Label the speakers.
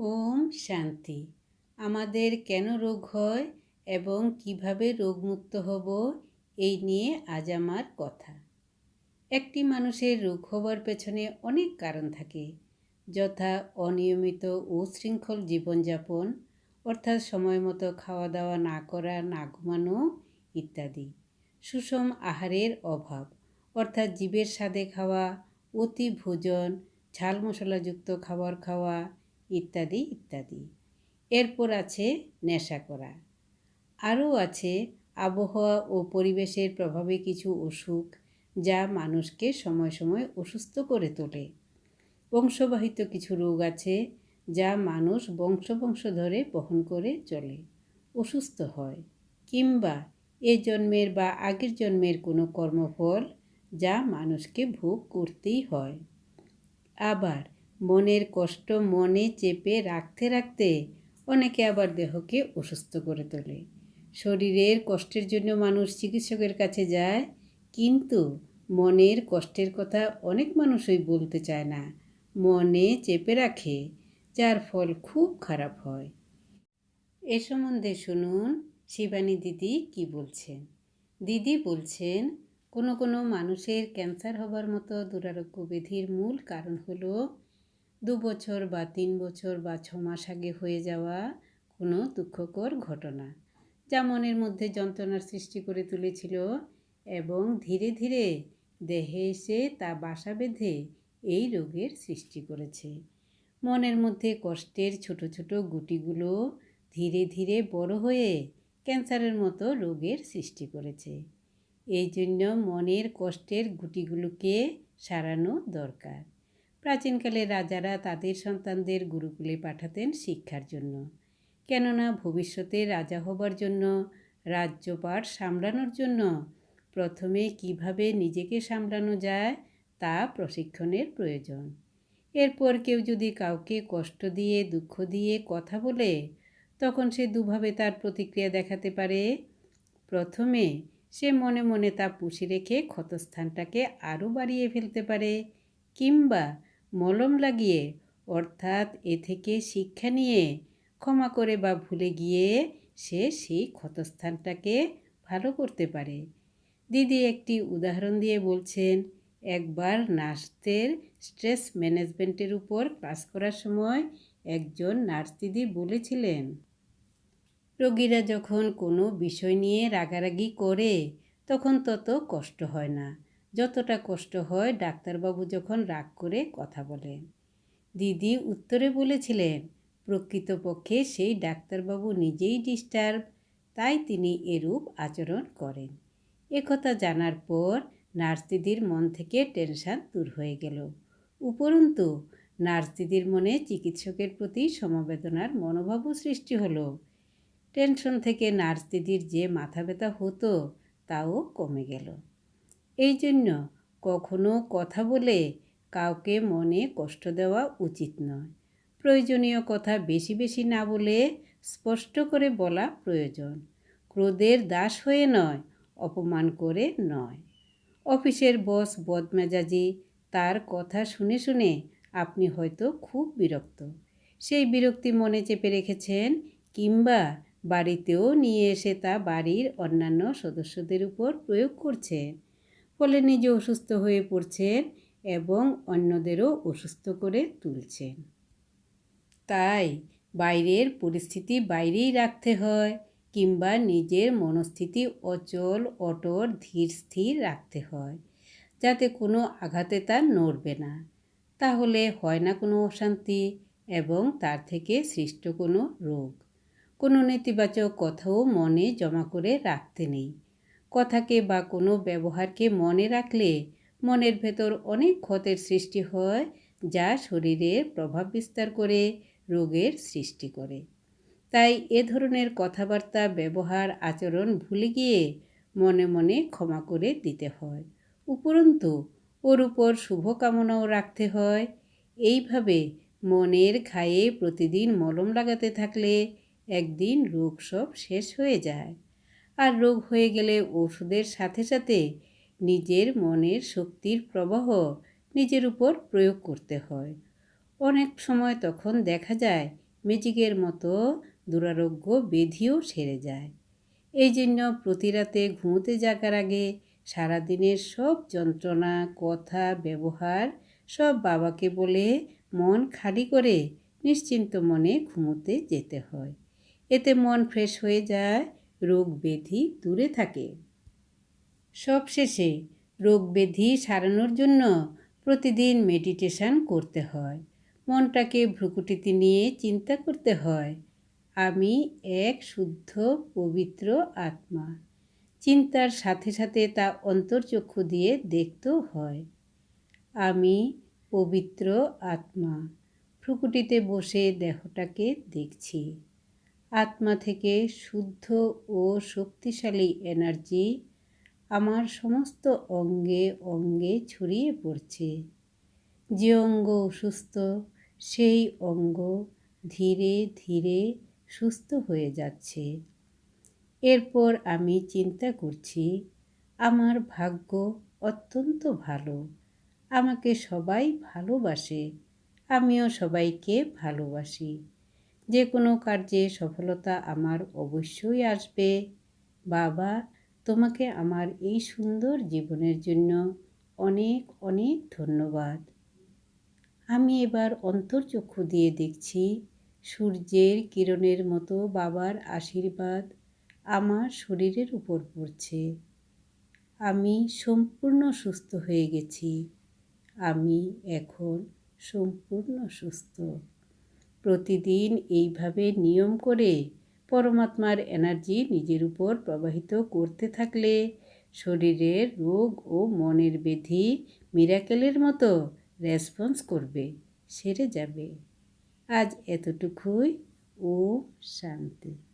Speaker 1: ওম শান্তি। আমাদের কেন রোগ হয় এবং কীভাবে রোগমুক্ত হব, এই নিয়ে আজ আমার কথা। একটি মানুষের রোগ হবার পেছনে অনেক কারণ থাকে, যথা অনিয়মিত ও শৃঙ্খল জীবনযাপন, অর্থাৎ সময় মতো খাওয়া দাওয়া না করা, না ঘুমানো ইত্যাদি। সুষম আহারের অভাব, অর্থাৎ জীবের স্বাদে খাওয়া, অতি ভোজন, ঝাল মশলাযুক্ত খাবার খাওয়া ইত্যাদি ইত্যাদি। এরপর আছে নেশা করা। আরও আছে আবহাওয়া ও পরিবেশের প্রভাবে কিছু অসুখ যা মানুষকে সময় সময় অসুস্থ করে তোলে। বংশবাহিত কিছু রোগ আছে যা মানুষ বংশ বংশ ধরে বহন করে চলে, অসুস্থ হয়। কিংবা এ জন্মের বা আগের জন্মের কোনো কর্মফল যা মানুষকে ভোগ করতেই হয়। আবার মনের কষ্ট মনে চেপে রাখতে রাখতে অনেকে আবার দেহকে অসুস্থ করে তোলে। শরীরের কষ্টের জন্য মানুষ চিকিৎসকের কাছে যায়, কিন্তু মনের কষ্টের কথা অনেক মানুষই বলতে চায় না। মনে চেপে রাখে, যার ফল খুব খারাপ হয়। এ সম্বন্ধে শুনুন শিবানী দিদি কি বলছেন। দিদি বলছেন, কোনো কোনো মানুষের ক্যান্সার হবার মতো দুরারোগ্য ব্যাধির মূল কারণ হলো দু বছর বা তিন বছর বা ছ মাস আগে হয়ে যাওয়া কোনো দুঃখকর ঘটনা, যা মনের মধ্যে যন্ত্রণার সৃষ্টি করে তুলেছিল এবং ধীরে ধীরে দেহে এসে তা বাসা বেঁধে এই রোগের সৃষ্টি করেছে। মনের মধ্যে কষ্টের ছোট ছোট গুটিগুলো ধীরে ধীরে বড় হয়ে ক্যান্সারের মতো রোগের সৃষ্টি করেছে। এই জন্য মনের কষ্টের গুটিগুলোকে সারানো দরকার। প্রাচীনকালে রাজারা তাদের সন্তানদের গুরুকুলে পাঠাতেন শিক্ষার জন্য। কেননা ভবিষ্যতে রাজা হবার জন্য, রাজ্যপাট সামলানোর জন্য প্রথমে কীভাবে নিজেকে সামলানো যায় তা প্রশিক্ষণের প্রয়োজন। এরপর কেউ যদি কাউকে কষ্ট দিয়ে, দুঃখ দিয়ে কথা বলে, তখন সে দুভাবে তার প্রতিক্রিয়া দেখাতে পারে। প্রথমে সে মনে মনে তা পুষে রেখে ক্ষতস্থানটাকে আরও বাড়িয়ে ফেলতে পারে কিংবা মলম লাগিয়ে, অর্থাৎ এ থেকে শিক্ষা নিয়ে ক্ষমা করে বা ভুলে গিয়ে সে সেই ক্ষতস্থানটাকে ভালো করতে পারে। দিদি একটি উদাহরণ দিয়ে বলছেন, একবার নার্সদের স্ট্রেস ম্যানেজমেন্টের উপর ক্লাস করার সময় একজন নার্স দিদি বলেছিলেন, রোগীরা যখন কোনো বিষয় নিয়ে রাগারাগি করে, তখন তত কষ্ট হয় না। যতটা কষ্ট হয় ডাক্তারবাবু যখন রাগ করে কথা বলেন দিদি উত্তরে বলেছিলেন, প্রকৃতপক্ষে সেই ডাক্তারবাবু নিজেই ডিস্টার্ব, তাই তিনি এরূপ আচরণ করেন। একথা জানার পর নার্স দিদির মন থেকে টেনশান দূর হয়ে গেল। উপরন্তু নার্স দিদির মনে চিকিৎসকের প্রতি সমবেদনার মনোভাবও সৃষ্টি হলো। টেনশন থেকে নার্স দিদির যে মাথা ব্যথা হতো, তাও কমে গেল। এই জন্য কখনো কথা বলে কাউকে মনে কষ্ট দেওয়া উচিত নয়। প্রয়োজনীয় কথা বেশি বেশি না বলে স্পষ্ট করে বলা প্রয়োজন। ক্রোধের দাস হয়ে নয়, অপমান করে নয়। অফিসের বস বদমেজাজি, তার কথা শুনে শুনে আপনি হয়তো খুব বিরক্ত। সেই বিরক্তি মনে চেপে রেখেছেন কিংবা বাড়িতেও নিয়ে এসে তা বাড়ির অন্যান্য সদস্যদের উপর প্রয়োগ করছেন। ফলে নিজে অসুস্থ হয়ে পড়ছেন এবং অন্যদেরও অসুস্থ করে তুলছেন। তাই বাইরের পরিস্থিতি বাইরেই রাখতে হয় কিংবা নিজের মনস্থিতি অচল অটর ধীর, স্থির রাখতে হয়, যাতে কোনো আঘাতে তার নড়বে না। তাহলে হয় না কোনো অশান্তি এবং তার থেকে সৃষ্ট কোনো রোগ। কোনো নেতিবাচক কথাও মনে জমা করে রাখতে নেই। কথাকে বা কোনো ব্যবহারকে মনে রাখলে মনের ভেতর অনেক ক্ষতের সৃষ্টি হয়, যা শরীরের প্রভাব বিস্তার করে, রোগের সৃষ্টি করে। তাই এ ধরনের কথাবার্তা, ব্যবহার, আচরণ ভুলে গিয়ে মনে মনে ক্ষমা করে দিতে হয়। উপরন্তু, ওর উপর শুভকামনাও রাখতে হয়। এইভাবে মনের ঘায়ে প্রতিদিন মলম লাগাতে থাকলে একদিন রোগ সব শেষ হয়ে যায়। আর রোগ হয়ে গেলে ওষুধের সাথে সাথে নিজের মনের শক্তির প্রবাহ নিজের উপর প্রয়োগ করতে হয়। অনেক সময় তখন দেখা যায় ম্যাজিকের মতো দুরারোগ্য বেধিও সেরে যায়। এই জন্য প্রতি রাতে ঘুমোতে যাকার আগে সারাদিনের সব যন্ত্রণা, কথা, ব্যবহার সব বাবাকে বলে মন খালি করে নিশ্চিন্ত মনে ঘুমোতে যেতে হয়। এতে মন ফ্রেশ হয়ে যায় রোগ ব্যাধি দূরে থাকে। সবশেষে রোগ ব্যাধি সারানোর জন্য প্রতিদিন মেডিটেশান করতে হয়। মনটাকে ভ্রুকুটিতে নিয়ে চিন্তা করতে হয়, আমি এক শুদ্ধ, পবিত্র আত্মা চিন্তার সাথে সাথে তা অন্তর্চক্ষু দিয়ে দেখতেও হয়, আমি পবিত্র আত্মা ভ্রুকুটিতে বসে দেহটাকে দেখছি। আত্মা থেকে শুদ্ধ ও শক্তিশালী এনার্জি আমার সমস্ত অঙ্গে অঙ্গে ছড়িয়ে পড়ছে। যে অঙ্গ অসুস্থ, সেই অঙ্গ ধীরে ধীরে সুস্থ হয়ে যাচ্ছে। এরপর আমি চিন্তা করছি, আমার ভাগ্য অত্যন্ত ভালো, আমাকে সবাই ভালোবাসে, আমিও সবাইকে ভালোবাসি। যে কোনো কার্যে সফলতা আমার অবশ্যই আসবে। বাবা, তোমাকে আমার এই সুন্দর জীবনের জন্য অনেক অনেক ধন্যবাদ। আমি এবার অন্তর্চক্ষু দিয়ে দেখছি সূর্যের কিরণের মতো বাবার আশীর্বাদ আমার শরীরের উপর পড়ছে। আমি সম্পূর্ণ সুস্থ হয়ে গেছি। আমি এখন সম্পূর্ণ সুস্থ। প্রতিদিন এইভাবে নিয়ম করে পরমাত্মার এনার্জি নিজের উপর প্রবাহিত করতে থাকলে শরীরের রোগ ও মনের বেধি মিরাকেলের মতো রেসপন্স করবে, সেরে যাবে। আজ এতটুকুই। ও শান্তি।